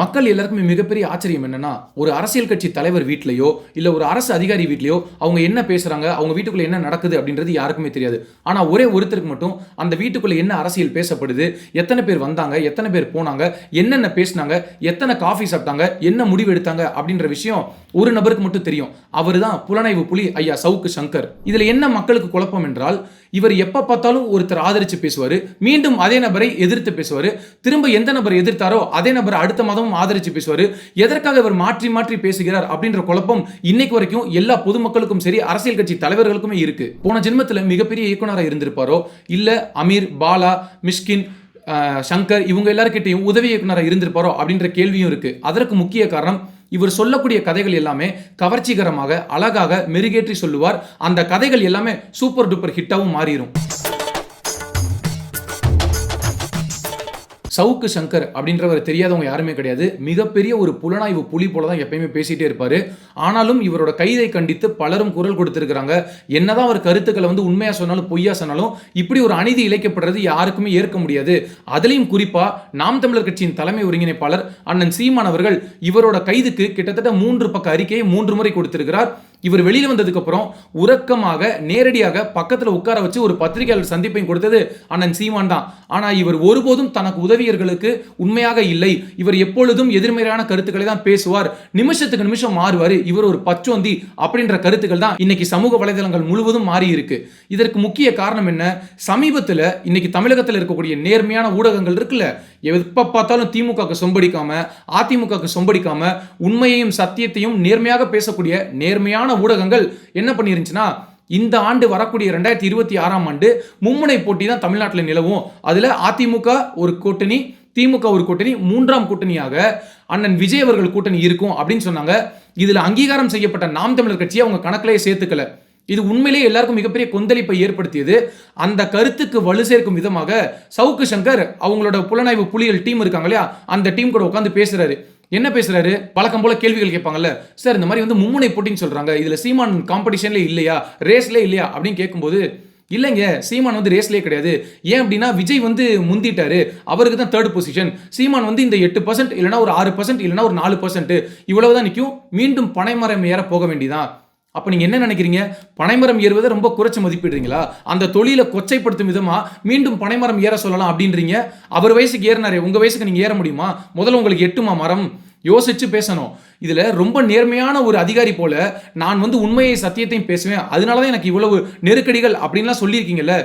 மக்கள் எல்லாருக்குமே மிகப்பெரிய ஆச்சரியம் என்னன்னா ஒரு அரசியல் கட்சி தலைவர் வீட்லயோ இல்ல ஒரு அரசு அதிகாரி வீட்லயோ அவங்க என்ன பேசுறாங்க அவங்க வீட்டுக்குள்ள என்ன நடக்குது அப்படின்றது யாருக்குமே தெரியாது. ஆனா ஒரே ஒருத்தருக்கு மட்டும் அந்த வீட்டுக்குள்ள என்ன அரசியல் பேசப்படுது எத்தனை பேர் வந்தாங்க எத்தனை பேர் போனாங்க என்னென்ன பேசினாங்க எத்தனை காஃபி சாப்பிட்டாங்க என்ன முடிவு எடுத்தாங்க அப்படின்ற விஷயம் ஒரு நபருக்கு மட்டும் தெரியும். அவர் தான் புலனாய்வு புலி ஐயா சவுக்கு சங்கர். இதுல என்ன மக்களுக்கு குழப்பம் என்றால் இவர் எப்போ பார்த்தாலும் ஒருத்தர் ஆதரித்து பேசுவார். மீண்டும் அதே நபரை எதிர்த்து பேசுவார். திரும்ப எந்த நபரை எதிர்த்தாரோ அதே நபர் அடுத்த மாதமும் ஆதரித்து பேசுவார். எதற்காக இவர் மாற்றி மாற்றி பேசுகிறார் அப்படின்ற குழப்பம் இன்னைக்கு வரைக்கும் எல்லா பொதுமக்களுக்கும் சரி அரசியல் கட்சி தலைவர்களுக்குமே இருக்கு. போன ஜென்மத்தில் மிகப்பெரிய இயக்குனராக இருந்திருப்பாரோ? இல்லை அமீர் பாலா மிஷ்கின் சங்கர் இவங்க எல்லாருக்கிட்டையும் உதவி இயக்குனராக இருந்திருப்பாரோ அப்படின்ற கேள்வியும் இருக்குது அதற்கு முக்கிய காரணம் இவர் சொல்லக்கூடிய கதைகள் எல்லாமே கவர்ச்சிகரமாக அழகாக மெருகேற்றி சொல்லுவார். அந்த கதைகள் எல்லாமே சூப்பர் டூப்பர் ஹிட்டாகவும் மாறிடும் சவுக்கு சங்கர் அப்படின்றவர் தெரியாதவங்க யாருமே கிடையாது. மிகப்பெரிய ஒரு புலனாய்வு புலி போல தான் எப்பயுமே பேசிட்டே இருப்பாரு. ஆனாலும் இவரோட கைதை கண்டித்து பலரும் குரல் கொடுத்திருக்கிறாங்க. என்னதான் அவர் கருத்துக்களை வந்து உண்மையா சொன்னாலும் பொய்யா சொன்னாலும் இப்படி ஒரு அநீதி இழைக்கப்படுறது யாருக்குமே ஏற்க முடியாது. அதுலயும் குறிப்பா நாம் தமிழர் கட்சியின் தலைமை ஒருங்கிணைப்பாளர் அண்ணன் சீமான் அவர்கள் இவரோட கைதுக்கு கிட்டத்தட்ட மூன்று பக்க அறிக்கையை மூன்று முறை கொடுத்திருக்கிறார். இவர் வெளியில் வந்ததுக்கு அப்புறம் உறக்கமாக நேரடியாக பக்கத்தில் உட்கார வச்சு ஒரு பத்திரிகையாளர் சந்திப்பையும் கொடுத்தது அண்ணன் சீமான் தான். ஆனால் இவர் ஒருபோதும் தனக்கு உதவியர்களுக்கு உண்மையாக இல்லை. இவர் எப்பொழுதும் எதிர்மறையான கருத்துக்களை தான் பேசுவார். நிமிஷத்துக்கு நிமிஷம் மாறுவார். இவர் ஒரு பச்சோந்தி அப்படின்ற கருத்துக்கள் தான் இன்னைக்கு சமூக வலைதளங்கள் முழுவதும் மாறி இருக்கு இதற்கு முக்கிய காரணம் என்ன? சமீபத்தில் இன்னைக்கு தமிழகத்தில் இருக்கக்கூடிய நேர்மையான ஊடகங்கள் இருக்குல்ல? எப்போ பார்த்தாலும் திமுகவுக்கு சொம்படிக்காம அதிமுகவுக்கு சொம்படிக்காம உண்மையையும் சத்தியத்தையும் நேர்மையாக பேசக்கூடிய நேர்மையான ஊடகங்கள் என்ன பண்ணிருந்துச்சுன்னா இந்த ஆண்டு வரக்கூடிய ரெண்டாயிரத்தி இருபத்தி ஆறாம் ஆண்டு மும்முனை போட்டி தான் தமிழ்நாட்டில் நிலவும். அதுல அதிமுக ஒரு கூட்டணி திமுக ஒரு கூட்டணி மூன்றாம் கூட்டணியாக அண்ணன் விஜய் அவர்கள் கூட்டணி இருக்கும் அப்படின்னு சொன்னாங்க. இதுல அங்கீகாரம் செய்யப்பட்ட நாம் தமிழர் கட்சியை அவங்க கணக்கிலேயே சேர்த்துக்கல. இது உண்மையிலேயே எல்லாருக்கும் மிகப்பெரிய கொந்தளிப்பை ஏற்படுத்தியது. அந்த கருத்துக்கு வலு சேர்க்கும் விதமாக சவுக்கு சங்கர் அவங்களோட புலனாய்வு புலிகள் டீம் இருக்காங்க இல்லையா அந்த டீம் கூட உட்காந்து பேசுறாரு. என்ன பேசுறாரு? வழக்கம் போல கேள்விகள் கேட்பாங்கல்ல. சார் இந்த மாதிரி வந்து மும்முனை போட்டின்னு சொல்றாங்க. இதுல சீமான் காம்படிஷன்ல இல்லையா? ரேஸ்ல இல்லையா? அப்படின்னு கேட்கும்போது இல்லைங்க சீமான் வந்து ரேஸ்லேயே கிடையாது. ஏன் அப்படின்னா விஜய் வந்து முந்திட்டாரு. அவருக்கு தான் தேர்ட் பொசிஷன் சீமான் வந்து இந்த எட்டு பர்சன்ட் இல்லைனா ஒரு ஆறு பர்சன்ட் இல்லைனா ஒரு நாலு பர்சன்ட் இவ்வளவு தான் நிற்கும் மீண்டும் பனைமரம் ஏற போக வேண்டியதான் அப்போ நீங்கள் என்ன நினைக்கிறீங்க? பனைமரம் ஏறுவதை ரொம்ப குறைச்சி மதிப்பிடுறீங்களா? அந்த தொழிலை கொச்சைப்படுத்தும் விதமாக மீண்டும் பனைமரம் ஏற சொல்லலாம் அப்படின்றீங்க. அவர் வயசுக்கு ஏறினாரே உங்கள் வயசுக்கு நீங்கள் ஏற முடியுமா? முதல்ல உங்களுக்கு எட்டுமா மரம்? யோசிச்சு பேசணும். இதில் ரொம்ப நேர்மையான ஒரு அதிகாரி போல நான் வந்து உண்மையை சத்தியத்தையும் பேசுவேன். அதனால தான் எனக்கு இவ்வளவு நெருக்கடிகள் அப்படின்லாம் சொல்லியிருக்கீங்கல்ல?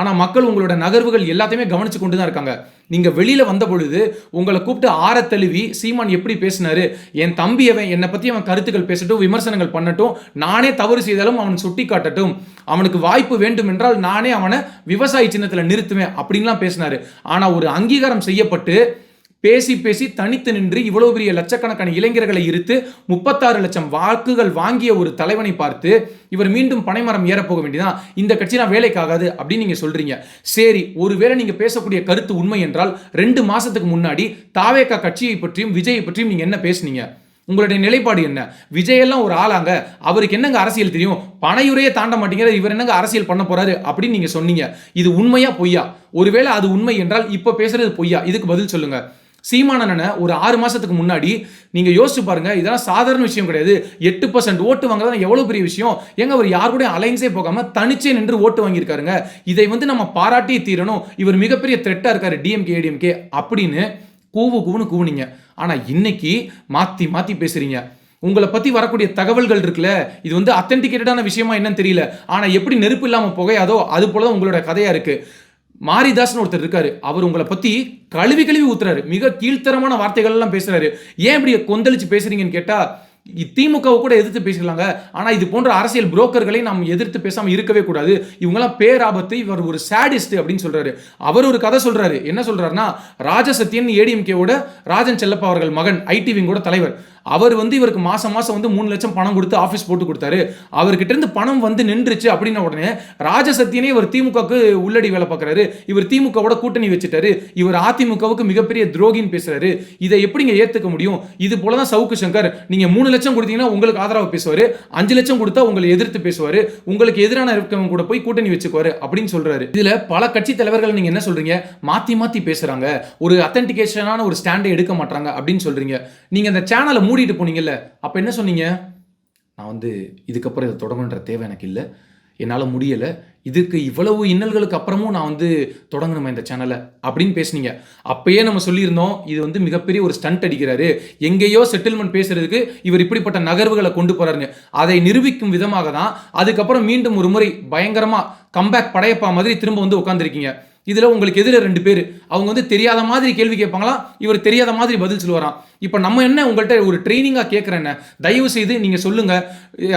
ஆனால் மக்கள் உங்களோட நகர்வுகள் எல்லாத்தையுமே கவனித்து கொண்டு தான் இருக்காங்க. நீங்கள் வெளியில் வந்த பொழுது உங்களை கூப்பிட்டு ஆற தழுவி சீமான் எப்படி பேசினாரு என் தம்பி அவன் என்னை பற்றி அவன் கருத்துக்கள் பேசட்டும் விமர்சனங்கள் பண்ணட்டும் நானே தவறு செய்தாலும் அவன் சுட்டி காட்டட்டும். அவனுக்கு வாய்ப்பு வேண்டும் என்றால் நானே அவனை விவசாய சின்னத்தில் நிறுத்துவேன் அப்படின்லாம் பேசினாரு. ஆனால் ஒரு அங்கீகாரம் செய்யப்பட்டு பேசி பேசி தனித்து நின்று இவ்வளவு பெரிய லட்சக்கணக்கான இளைஞர்களை இருத்து முப்பத்தாறு லட்சம் வாக்குகள் வாங்கிய ஒரு தலைவனை பார்த்து இவர் மீண்டும் பனைமரம் ஏறப்போக வேண்டியதான் இந்த கட்சி நான் வேலைக்காகாது அப்படின்னு நீங்க சொல்றீங்க. சரி ஒருவேளை நீங்க பேசக்கூடிய கருத்து உண்மை என்றால் ரெண்டு மாசத்துக்கு முன்னாடி தாவேக்கா கட்சியை பற்றியும் விஜயை பற்றியும் நீங்க என்ன பேசுனீங்க? உங்களுடைய நிலைப்பாடு என்ன? விஜயெல்லாம் ஒரு ஆளாங்க. அவருக்கு என்னங்க அரசியல் தெரியும்? பனையுறையே தாண்ட மாட்டேங்கிற இவர் என்னங்க அரசியல் பண்ண போறாரு அப்படின்னு நீங்க சொன்னீங்க. இது உண்மையா பொய்யா? ஒருவேளை அது உண்மை என்றால் இப்ப பேசுறது பொய்யா? இதுக்கு பதில் சொல்லுங்க. சீமானனை ஒரு ஆறு மாதத்துக்கு முன்னாடி நீங்கள் யோசிச்சு பாருங்கள் இதெல்லாம் சாதாரண விஷயம் கிடையாது. எட்டு பர்சன்ட் ஓட்டு வாங்குறது எவ்வளோ பெரிய விஷயம். எங்க அவர் யார் கூட அலைன்ஸே போகாமல் தனிச்சே நின்று ஓட்டு வாங்கியிருக்காருங்க. இதை வந்து நம்ம பாராட்டி தீரணும். இவர் மிகப்பெரிய த்ரெட்டாக இருக்காரு டிஎம்கே ஏடிஎம்கே அப்படின்னு கூவு கூவுன்னு கூவுனீங்க. ஆனால் இன்னைக்கு மாற்றி மாற்றி பேசுறீங்க. உங்களை பற்றி வரக்கூடிய தகவல்கள் இருக்குல்ல இது வந்து அத்தென்டிகேட்டடான விஷயமா என்னன்னு தெரியல. ஆனால் எப்படி நெருப்பு இல்லாமல் புகையாதோ அது போலதான் உங்களோட கதையாக இருக்குது மாரிதாஸ்னு ஒருத்தர் இருக்காரு. அவர் உங்களை பத்தி கழுவி கழுவி ஊத்துறாரு. மிக கீழ்த்தரமான வார்த்தைகள் எல்லாம் பேசுறாரு. ஏன் இப்படி கொந்தளிச்சு பேசுறீங்கன்னு கேட்டா திமுகவை கூட எதிர்த்து பேசலாங்க. ஆனால் இது போன்ற அரசியல் புரோக்கர்களை நாம் எதிர்த்து பேசாமல் இருக்கவே கூடாது. இவங்கெல்லாம் பேராபத்து இவர் ஒரு சேடிஸ்ட் அப்படின்னு சொல்கிறாரு அவர் ஒரு கதை சொல்கிறாரு என்ன சொல்கிறாருன்னா ராஜசத்தியன் ஏடிஎம்கேவோட ராஜன் செல்லப்பா அவர்கள் மகன் ஐடி விங்கோட தலைவர். அவர் வந்து இவருக்கு மாசம் மாசம் வந்து மூணு லட்சம் பணம் கொடுத்து ஆஃபீஸ் போட்டு கொடுத்தாரு. அவர்கிட்ட இருந்து பணம் வந்து நின்றுச்சு அப்படின்ன உடனே ராஜசத்தியனே இவர் திமுகவுக்கு உள்ளடி வேலை பார்க்குறாரு. இவர் திமுகவோட கூட்டணி வச்சுட்டாரு. இவர் அதிமுகவுக்கு மிகப்பெரிய துரோகின்னு பேசுறாரு. இதை எப்படிங்க ஏத்துக்க முடியும்? இது போல தான் சவுக்கு சங்கர் நீங்க மூணு லட்சம் கொடுத்தீங்கன்னா உங்களுக்கு ஆதரவு பேசுவார். அஞ்சு லட்சம் கொடுத்தா உங்களை எதிர்த்து பேசுவார். உங்களுக்கு எதிரான இருக்கவங்க கூட போய் கூட்டணி வச்சுக்குவாரு அப்படின்னு சொல்றாரு. இதுல பல கட்சி தலைவர்கள் நீங்க என்ன சொல்றீங்க? மாத்தி மாத்தி பேசுறாங்க. ஒரு அத்தன்டிகேஷனான ஒரு ஸ்டாண்டை எடுக்க மாட்டாங்க அப்படின்னு சொல்றீங்க. நீங்க அந்த சேனலை மூடிட்டு போனீங்கல்ல அப்போ என்ன சொன்னீங்க? நான் வந்து இதுக்கப்புறம் இதை தொடங்கணுன்ற தேவை எனக்கு இல்லை. என்னால் முடியலை. இதுக்கு இவ்வளவு இன்னல்களுக்கு அப்புறமும் நான் வந்து தொடங்கணுமா இந்த சேனலை அப்படின்னு பேசுனீங்க. அப்பயே நம்ம சொல்லியிருந்தோம் இது வந்து மிகப்பெரிய ஒரு ஸ்டண்ட் அடிக்கிறாரு. எங்கேயோ செட்டில்மெண்ட் பேசுறதுக்கு இவர் இப்படிப்பட்ட நகர்வுகளை கொண்டு போறாருங்க. அதை நிரூபிக்கும் விதமாக தான் அதுக்கப்புறம் மீண்டும் ஒரு முறை பயங்கரமாக கம்பேக் படையப்பா மாதிரி திரும்ப வந்து உட்காந்துருக்கீங்க இதில் உங்களுக்கு எதிர ரெண்டு பேர். அவங்க வந்து தெரியாத மாதிரி கேள்வி கேட்பாங்களாம் இவர் தெரியாத மாதிரி பதில் சொல்லுவாராம். இப்போ நம்ம என்ன உங்கள்கிட்ட ஒரு ட்ரைனிங்காக கேட்குறேன் தயவு செய்து நீங்கள் சொல்லுங்கள்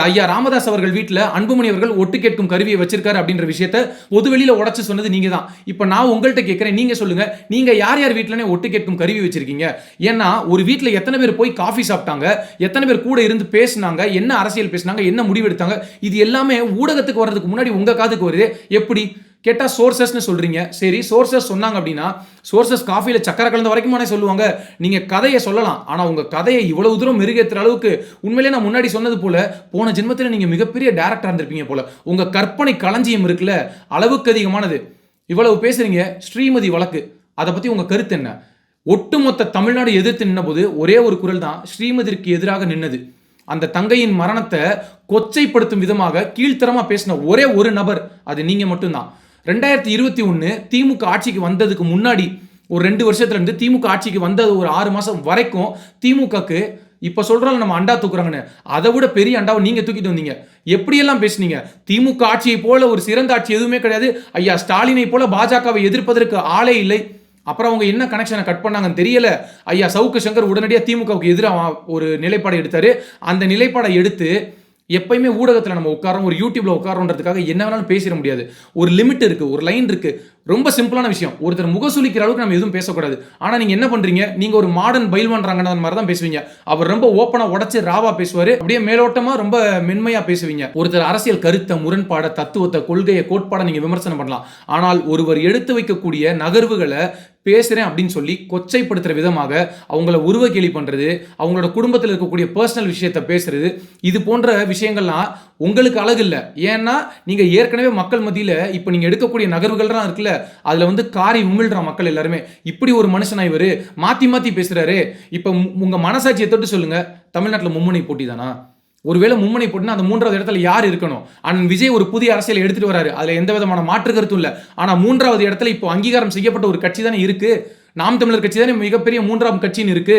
ஐயா ராமதாஸ் அவர்கள் வீட்டில் அன்புமணி அவர்கள் ஒட்டு கேட்கும் கருவியை வச்சிருக்காரு அப்படின்ற விஷயத்த பொது வெளியில் உடச்சி சொன்னது நீங்கள் தான் இப்போ நான் உங்கள்கிட்ட கேட்குறேன் நீங்கள் சொல்லுங்கள் நீங்கள் யார் யார் வீட்டிலனே ஒட்டு கேட்கும் கருவி வச்சிருக்கீங்க? ஏன்னா ஒரு வீட்டில் எத்தனை பேர் போய் காஃபி சாப்பிட்டாங்க? எத்தனை பேர் கூட இருந்து பேசினாங்க? என்ன அரசியல் பேசினாங்க? என்ன முடிவு எடுத்தாங்க இது எல்லாமே ஊடகத்துக்கு வர்றதுக்கு முன்னாடி உங்கள் காதுக்கு வருது. எப்படி? கேட்டால் சோர்சஸ்னு சொல்கிறீங்க சரி சோர்சஸ் சொன்னாங்க அப்படின்னா சோர்சஸ் காஃபியில் சக்கரை கலந்த வரைக்குமானே சொல்லுவாங்க. நீங்கள் கதையை சொல்லலாம். ஆனால் உங்கள் கதையை இவ்வளவு தூரம் மெருகேற்றுற அளவுக்கு உண்மையிலே நான் முன்னாடி சொன்னது போல போன ஜென்மத்தில் நீங்கள் மிகப்பெரிய டேரக்டர் இருந்திருப்பீங்க போல. உங்கள் கற்பனை களஞ்சியம் இருக்குல்ல அளவுக்கு அதிகமானது. இவ்வளவு பேசுகிறீங்க ஸ்ரீமதி வழக்கு. அதை பற்றி உங்கள் கருத்து என்ன? ஒட்டுமொத்த தமிழ்நாடு எதிர்த்து நின்னபோது ஒரே ஒரு குரல் தான் ஸ்ரீமதிக்கு எதிராக நின்னது. அந்த தங்கையின் மரணத்தை கொச்சைப்படுத்தும் விதமாக கீழ்த்தரமாக பேசின ஒரே ஒரு நபர் அது நீங்கள் மட்டும்தான். ரெண்டாயிரத்தி இருபத்தி ஒன்று திமுக ஆட்சிக்கு வந்ததுக்கு முன்னாடி ஒரு ரெண்டு வருஷத்துலேருந்து திமுக ஆட்சிக்கு வந்தது ஒரு ஆறு மாதம் வரைக்கும் திமுகக்கு இப்போ சொல்கிறோம் நம்ம அண்டா தூக்குறாங்கன்னு. அதை விட பெரிய அண்டாவை நீங்கள் தூக்கிட்டு வந்தீங்க. எப்படியெல்லாம் பேசுனீங்க? திமுக ஆட்சியை போல ஒரு சிறந்த ஆட்சி எதுவுமே கிடையாது. ஐயா ஸ்டாலினை போல பாஜகவை எதிர்ப்பதற்கு ஆளே இல்லை. அப்புறம் அவங்க என்ன கனெக்ஷனை கட் பண்ணாங்கன்னு தெரியல. ஐயா சவுக்கு சங்கர் உடனடியாக திமுகவுக்கு எதிராக ஒரு நிலைப்பாடை எடுத்தார். அந்த நிலைப்பாடை எடுத்து எப்பயுமே ஊடகத்தில் நம்ம உட்காரோம் ஒரு யூடியூப்ல உட்காரோன்றதுக்காக என்ன வேணாலும் பேசிட முடியாது. ஒரு லிமிட் இருக்கு ஒரு லைன் இருக்கு. ரொம்ப சிம்பிளான விஷயம். ஒருத்தர் முகசுலிக்கிற அளவுக்கு நம்ம எதுவும் பேசக்கூடாது. ஆனால் நீங்க என்ன பண்றீங்க? நீங்க ஒரு மாடர்ன் பயில்வான்றாங்கன்னு மாதிரி தான் பேசுவீங்க. அவர் ரொம்ப ஓப்பனா உடச்சு ராவா பேசுவாரு. அப்படியே மேலோட்டமா ரொம்ப மென்மையா பேசுவீங்க. ஒருத்தர் அரசியல் கருத்தை முரண்பாட தத்துவத்தை கொள்கையை கோட்பாடை நீங்க விமர்சனம் பண்ணலாம். ஆனால் ஒருவர் எடுத்து வைக்கக்கூடிய நகர்வுகளை பேசுகிறேன் அப்படின்னு சொல்லி கொச்சைப்படுத்துகிற விதமாக அவங்கள உருவ கேலி பண்ணுறது அவங்களோட குடும்பத்தில் இருக்கக்கூடிய பர்சனல் விஷயத்த பேசுறது இது போன்ற விஷயங்கள்லாம் உங்களுக்கு அழகு இல்லை. ஏன்னா நீங்கள் ஏற்கனவே மக்கள் மத்தியில் இப்போ நீங்கள் எடுக்கக்கூடிய நகர்வுகள்லாம் இருக்குல்ல அதில் வந்து காரி உமிழ்ற மக்கள் எல்லாருமே. இப்படி ஒரு மனுஷனா இவர்? மாற்றி மாற்றி பேசுகிறாரு இப்போ உங்கள் மனசாட்சியை தொட்டு சொல்லுங்கள் தமிழ்நாட்டில் மும்முனை போட்டி தானா ஒருவேளை மும்முனை போட்டுனா அந்த மூன்றாவது இடத்துல யார் இருக்கணும்? அண்ணன் விஜய் ஒரு புதிய அரசியல் எடுத்துட்டு வராரு. அதுல எந்த விதமான மாற்று கருத்தும் இல்லை. ஆனா மூன்றாவது இடத்துல இப்போ அங்கீகாரம் செய்யப்பட்ட ஒரு கட்சி தானே இருக்கு. நாம் தமிழர் கட்சி தானே மிகப்பெரிய மூன்றாம் கட்சின்னு இருக்கு.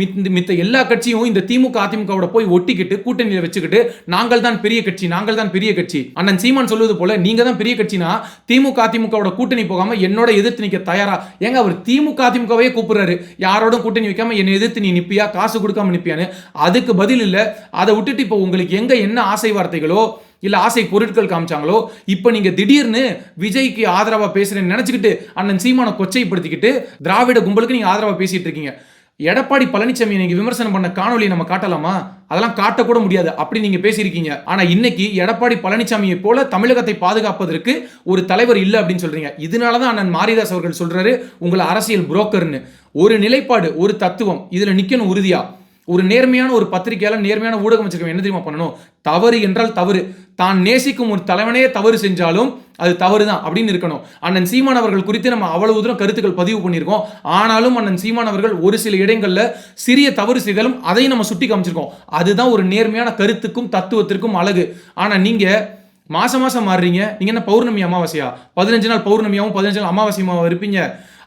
மித்த மித்த எல்லா கட்சியும் இந்த திமுக அதிமுகவோட போய் ஒட்டிக்கிட்டு கூட்டணியில் வச்சுக்கிட்டு நாங்கள் தான் பெரிய கட்சி நாங்கள் தான் பெரிய கட்சி. அண்ணன் சீமான் சொல்வது போல நீங்க தான் பெரிய கட்சினா திமுக அதிமுகவோட கூட்டணி போகாம என்னோட எதிர்த்து நிற்க தயாரா? ஏங்க அவர் திமுக அதிமுகவே கூப்பிடுறாரு. யாரோட கூட்டணி வைக்காம என்னை எதிர்த்து நீ நிப்பியா? காசு கொடுக்காம நிப்பியான்னு. அதுக்கு பதில் இல்லை. அதை விட்டுட்டு இப்போ உங்களுக்கு எங்க என்ன ஆசை வார்த்தைகளோ இல்லை ஆசை பொருட்கள் காமிச்சாங்களோ? இப்போ நீங்கள் திடீர்னு விஜய்க்கு ஆதரவாக பேசுகிறேன்னு நினச்சிக்கிட்டு அண்ணன் சீமான கொச்சைப்படுத்திக்கிட்டு திராவிட கும்பலுக்கு நீங்கள் ஆதரவாக பேசிகிட்டு இருக்கீங்க. எடப்பாடி பழனிசாமி நீங்கள் விமர்சனம் பண்ண காணொலியை நம்ம காட்டலாமா? அதெல்லாம் காட்டக்கூட முடியாது. அப்படி நீங்க பேசியிருக்கீங்க. ஆனா இன்னைக்கு எடப்பாடி பழனிசாமியை போல தமிழகத்தை பாதுகாப்பதற்கு ஒரு தலைவர் இல்லை அப்படின்னு சொல்றீங்க. இதனாலதான் அண்ணன் மாரிதாஸ் அவர்கள் சொல்றாரு உங்களை அரசியல் புரோக்கர்னு ஒரு நிலைப்பாடு ஒரு தத்துவம் இதுல நிக்கணும் உறுதியா? ஒரு நேர்மையான ஒரு பத்திரிகையாளர் நேர்மையான ஊடகம் வச்சிருக்கவன் என்ன தெரியுமா பண்ணணும்? தவறு என்றால் தவறு. தான் நேசிக்கும் ஒரு தலைவனே தவறு செஞ்சாலும் அது தவறு தான் அப்படின்னு இருக்கணும். அண்ணன் சீமான் அவர்கள் குறித்து நம்ம அவ்வளவு தூரம் கருத்துக்கள் பதிவு பண்ணியிருக்கோம். ஆனாலும் அண்ணன் சீமான் அவர்கள் ஒரு சில இடங்களில் சிறிய தவறு செய்தாலும் அதையும் நம்ம சுட்டி காமிச்சிருக்கோம். அதுதான் ஒரு நேர்மையான கருத்துக்கும் தத்துவத்திற்கும் அழகு. ஆனால் நீங்கள் மாசம் மாசம் மாறுறீங்க. நீங்கள் என்ன பௌர்ணமி அமாவாசையா? பதினஞ்சு நாள் பௌர்ணமியாவும் பதினஞ்சு நாள் அமாவாசையாவும் இருப்பீங்க.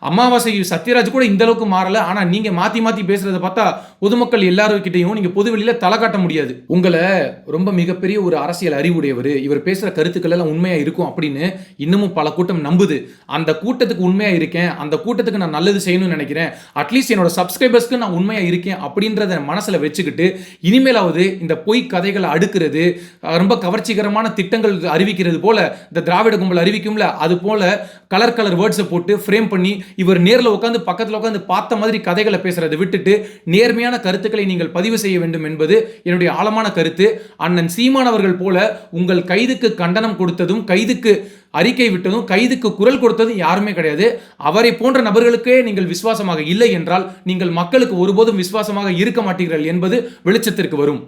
அமாவாசை சத்யராஜ் கூட இந்த அளவுக்கு மாறல. ஆனா நீங்க மாத்தி மாத்தி பேசுறத பார்த்தா பொதுமக்கள் எல்லாருக்கிட்டையும் நீங்க பொதுவெளியில தலை காட்ட முடியாது. உங்களை ரொம்ப மிகப்பெரிய ஒரு அரசியல் அறிவுடையவர் இவர் பேசுற கருத்துக்கள் எல்லாம் உண்மையா இருக்கும் அப்படின்னு இன்னமும் பல கூட்டம் நம்புது. அந்த கூட்டத்துக்கு உண்மையா இருக்கேன் அந்த கூட்டத்துக்கு நான் நல்லது செய்யணும்னு நினைக்கிறேன் அட்லீஸ்ட் என்னோட சப்ஸ்கிரைபர்ஸ்க்கு நான் உண்மையா இருக்கேன் அப்படின்றத மனசுல வச்சுக்கிட்டு இனிமேலாவது இந்த பொய் கதைகளை அடுக்கிறது ரொம்ப கவர்ச்சிகரமான திட்டங்கள் அறிவிக்கிறது போல இந்த திராவிட கும்பல் அறிவிக்கும்ல அது போல கலர் கலர் வேர்ட்ஸை போட்டு ஃப்ரேம் பண்ணி இவர் நேரில் உட்காந்து பக்கத்தில் உட்காந்து பார்த்த மாதிரி கதைகளை பேசுறதை விட்டுட்டு நேர்மையான கருத்துக்களை நீங்கள் பதிவு செய்ய வேண்டும் என்பது என்னுடைய ஆழமான கருத்து. அண்ணன் சீமானவர்கள் போல உங்கள் கைதுக்கு கண்டனம் கொடுத்ததும் கைதுக்கு அறிக்கை விட்டதும் கைதுக்கு குரல் கொடுத்ததும் யாருமே கிடையாது. அவரை போன்ற நபர்களுக்கே நீங்கள் விசுவாசமாக இல்லை என்றால் நீங்கள் மக்களுக்கு ஒருபோதும் விசுவாசமாக இருக்க மாட்டீர்கள் என்பது வெளிச்சத்திற்கு வரும்.